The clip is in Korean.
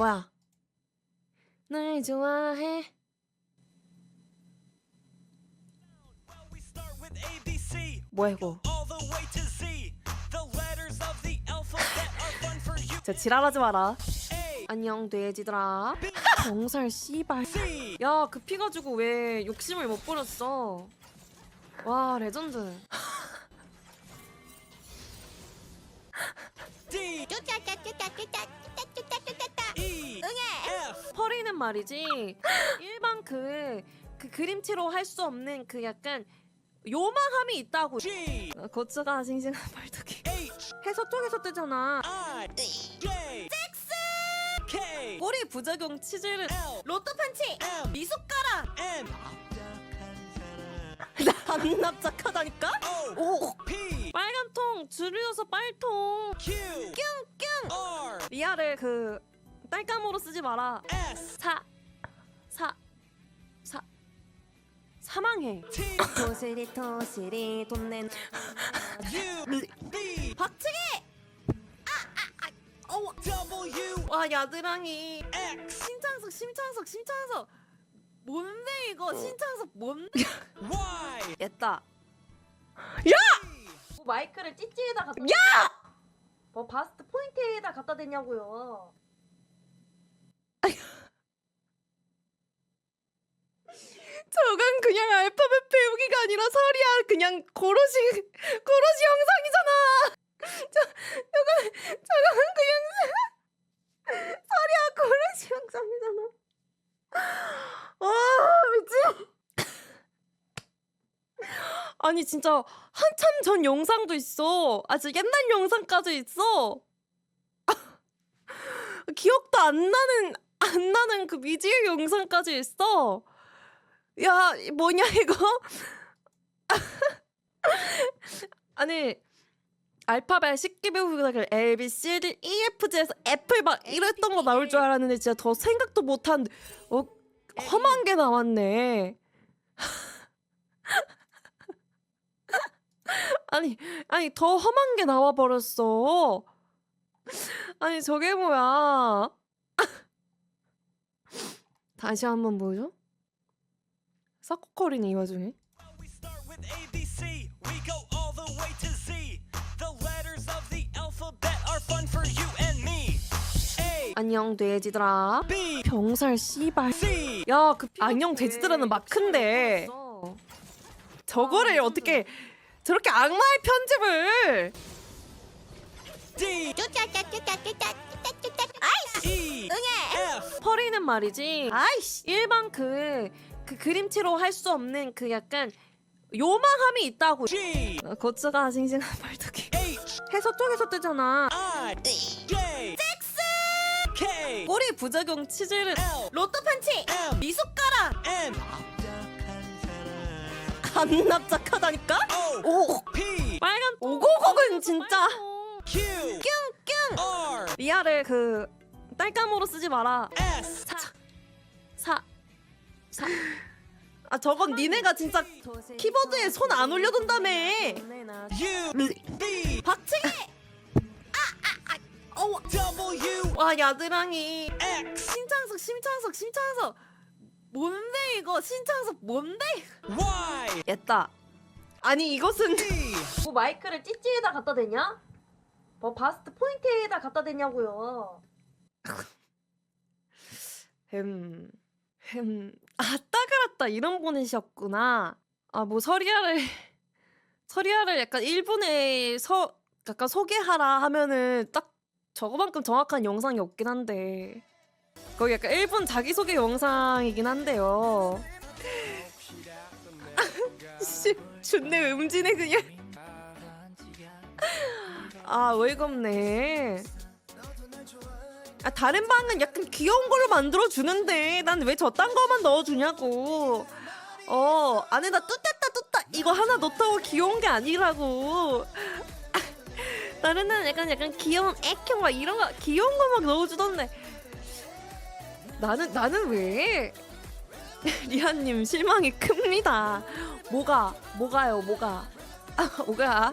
뭐야? 날 좋아해. 뭐야 이거? 자 지랄하지 마라. 안녕 돼지들아. 병살 씨발. 야 급히 가지고 왜 욕심을 못 부렸어? 와 레전드. 말이지. 일반 그, 그 그림체로 할 수 없는 그 약간 요망함이 있다고. G, 어, 고추가 싱싱한 발톱이. H, 해서 쪽에서 뜨잖아. I, J, K, 꼬리 부작용 치즈를 L, 로또 판치. M, 미숫가루 N, 안 납작하다니까? O, 오. P, 빨간 통 줄여서 빨통. Q, R, 리아를 그 딸감으로 쓰지 마라. S, 사 사 사 사망해. T, 토시리 토시리 돈낸 U, V, 박치기! W, 와 야드랑이. X, 신창석 신창석 신창석. 뭔데 이거? 신창석 뭔데? Y. 뭐 마이크를 찌찌에다 갖다 야! 뭐 바스트 포인트에다 갖다 대냐고요 저건 그냥 알파벳 배우기가 아니라 설이야 그냥 고로시 고로시 영상이잖아 저 저건 저건 그냥 설이야 고로시 영상이잖아 와 미친 아니 진짜 한참 전 영상도 있어. 아주 옛날 영상까지 있어. 기억도 안 나는 안 나는 그 미지의 영상까지 있어. 야이 뭐냐 이거? 아니 알파벳 쉽게 배우기가 그 A B C D E F G에서 F 막 이랬던 거 나올 줄 알았는데 진짜 더 생각도 못한 어 험한 게 나왔네. 아니, 아니 더 험한 게 나와 버렸어. 아니 저게 뭐야? 다시 한번 보죠. 싹코거리네 이 와중에. We start with A, B, C. We go all the way to Z. The letters of the alphabet are fun for you and me. A, 안녕 돼지들아. B, 병살 씨발. 야, 그 안녕 돼지들아는 마크인데. 저거를 어떻게 저렇게 악마의 편집을? D, E, F, 퍼리는 말이지. 아이씨. 일반 그, 그 그림체로 할 수 없는 그 약간 요망함이 있다고. G, 어, 고추가 싱싱한 발톱이. H, 해서 쪽에서 뜨잖아. I, J, K, 꼬리 부작용 치즈를 L, 로또 판치 M, 미숫가루 N, 안 납작하다니까? O, 오. P, 빨간 오고곡은 진짜. Q, R, 리아를 그 딸감으로 쓰지 마라. S, 사 사. 아 저건 니네가 진짜 키보드에 손 안 올려둔다며. U, V, 박치기. W, 와 야드랑이. X, 신창석 신창석 신창석. 뭔데 이거 신창석 뭔데? Y, 됐다. 아니 이것은 D. 뭐 마이크를 찌찌에다 갖다 대냐? 뭐 바스트 포인트에다 갖다 대냐고요. 흠, 흠, 아따 그랐다 이런 보내셨구나. 아 뭐 서리아를 서리아를 약간 일본에 서 약간 소개하라 하면은 딱 저거만큼 정확한 영상이 없긴 한데 거기 약간 일본 자기소개 영상이긴 한데요. 씨, 준내 음진해 그냥. 아 없네. 아 다른 방은 약간 귀여운 걸로 만들어 주는데 난 왜 저딴 거만 넣어 주냐고. 어 안에다 뚜따따 뚜따 이거 하나 넣다고 귀여운 게 아니라고. 다른은 약간 약간 귀여운 액형 막 이런 거 귀여운 거 막 넣어 주던데. 나는 나는 왜? 리아님 실망이 큽니다. 뭐가 뭐가요 뭐가 아, 뭐가